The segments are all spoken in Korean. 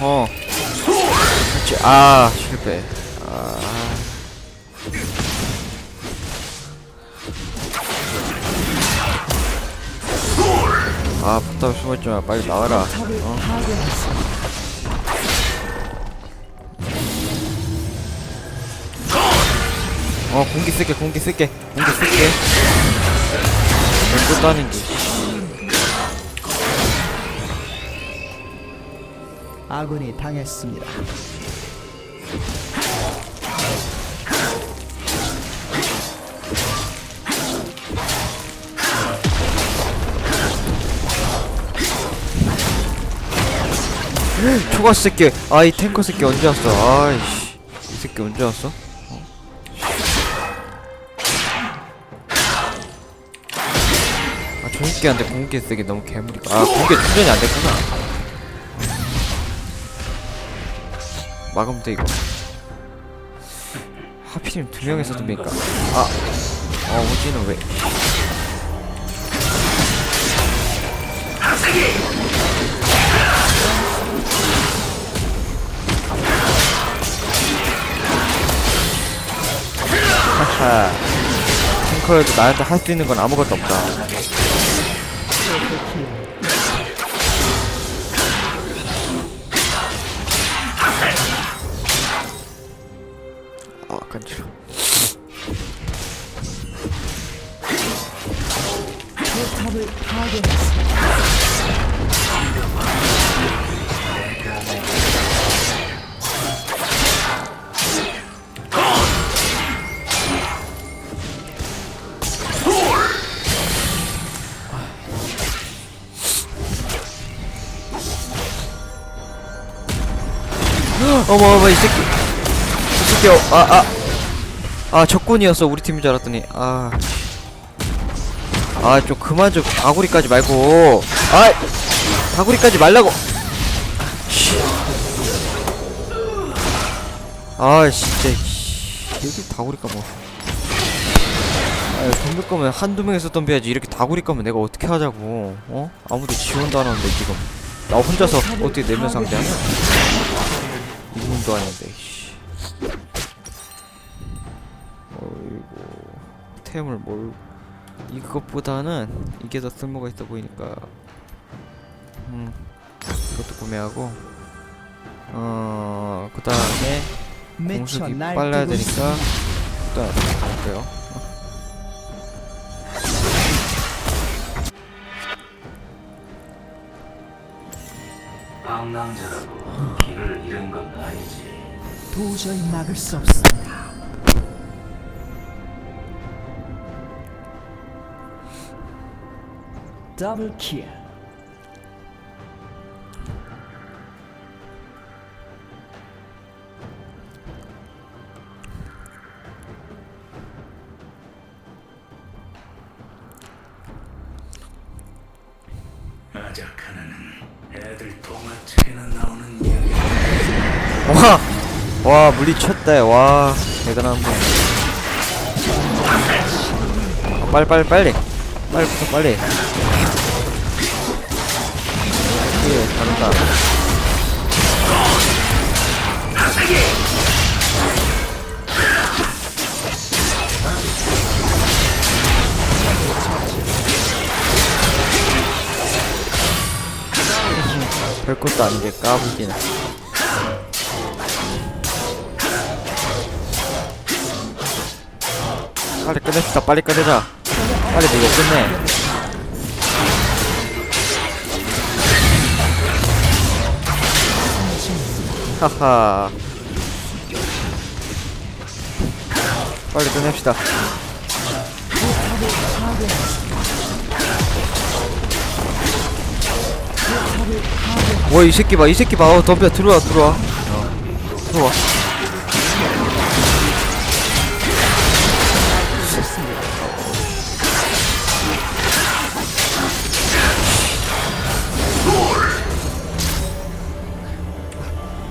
어. 그렇지. 아, 실패. 아. 아, 포탑 숨었지 마. 빨리 나와라. 어? 어, 공기 쓸게, 공기 쓸게. 공기 쓸게. 또 따는 게. 아군이 당했습니다. 초과 새끼. 아, 이 탱커 새끼 언제 왔어? 아이씨. 이 새끼 언제 왔어? 어. 아, 저 새끼한테 공기 쓰기 너무 개무리가. 아, 공기 충전이 안 됐구나. 막으면 돼, 이거. 하필이면 두 명이서 듭니까? 아, 어, 오지는 왜? 하하. 탱커에도 나한테 할 수 있는 건 아무것도 없다. 간지러. 탑을 파괴했습니다. 어머, 어머, 이 새끼. 이 새끼, 어, 아, 아. 아, 적군이었어. 우리 팀인 줄 알았더니. 아. 아, 좀 그만 좀 다구리까지 말고. 아! 다구리까지 말라고! 씨. 아, 진짜. 씨. 여기 다구리까 뭐. 아, 덤빌 거면 한두 명이서 덤벼야지. 이렇게 다구리 거면 내가 어떻게 하자고. 어? 아무도 지원도 안 하는데, 지금. 나 혼자서 어떻게 네명 상대하냐? 이분도 아닌데, 템을 뭘. 이것보다는 이게 더 쓸모가 있어 보이니까. 음. 이것도 구매하고. 어, 그 다음에 날뛰고 빨라야 되니까. 일단 갈게요. 방랑자라고 길을 잃은 건 아니지. 도저히 막을 수 없습니다. 더블 킬. 와! 와, 물리쳤다. 와, 대단한 분. 아, 빨리, 빨리, 빨리. 빨리부터 빨리. 예, 잘한다. 별것도 아닌데 까불기는. 빨리 끝냅시다. 빨리 끝내자. 빨리 이거 끝내. 하하. 빨리 끝냅시다. 와, 이 새끼 봐, 이 새끼 봐. 어, 덤벼, 들어와, 들어와.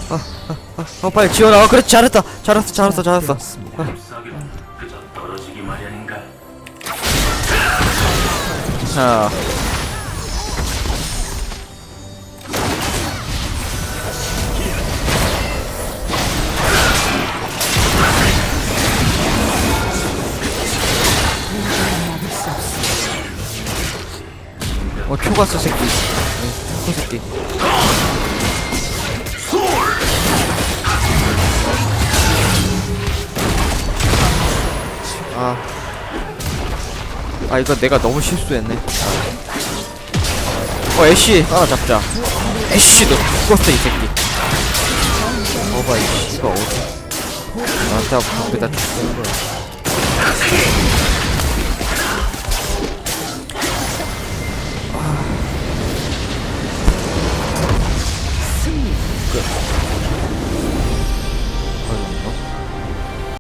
아, 아, 아, 아, 빨리 지워라. 아, 어, 그래 잘했다. 잘했어, 잘했어, 잘했어. 어. 자, 어, 큐가스 새끼. 네, 새끼. 아 이거 내가 너무 실수했네. 어 애쉬 따라잡자. 애쉬 너 죽었어 이 새끼. 봐봐 이씨가 어디? 나한테 앞에다 죽는 거야.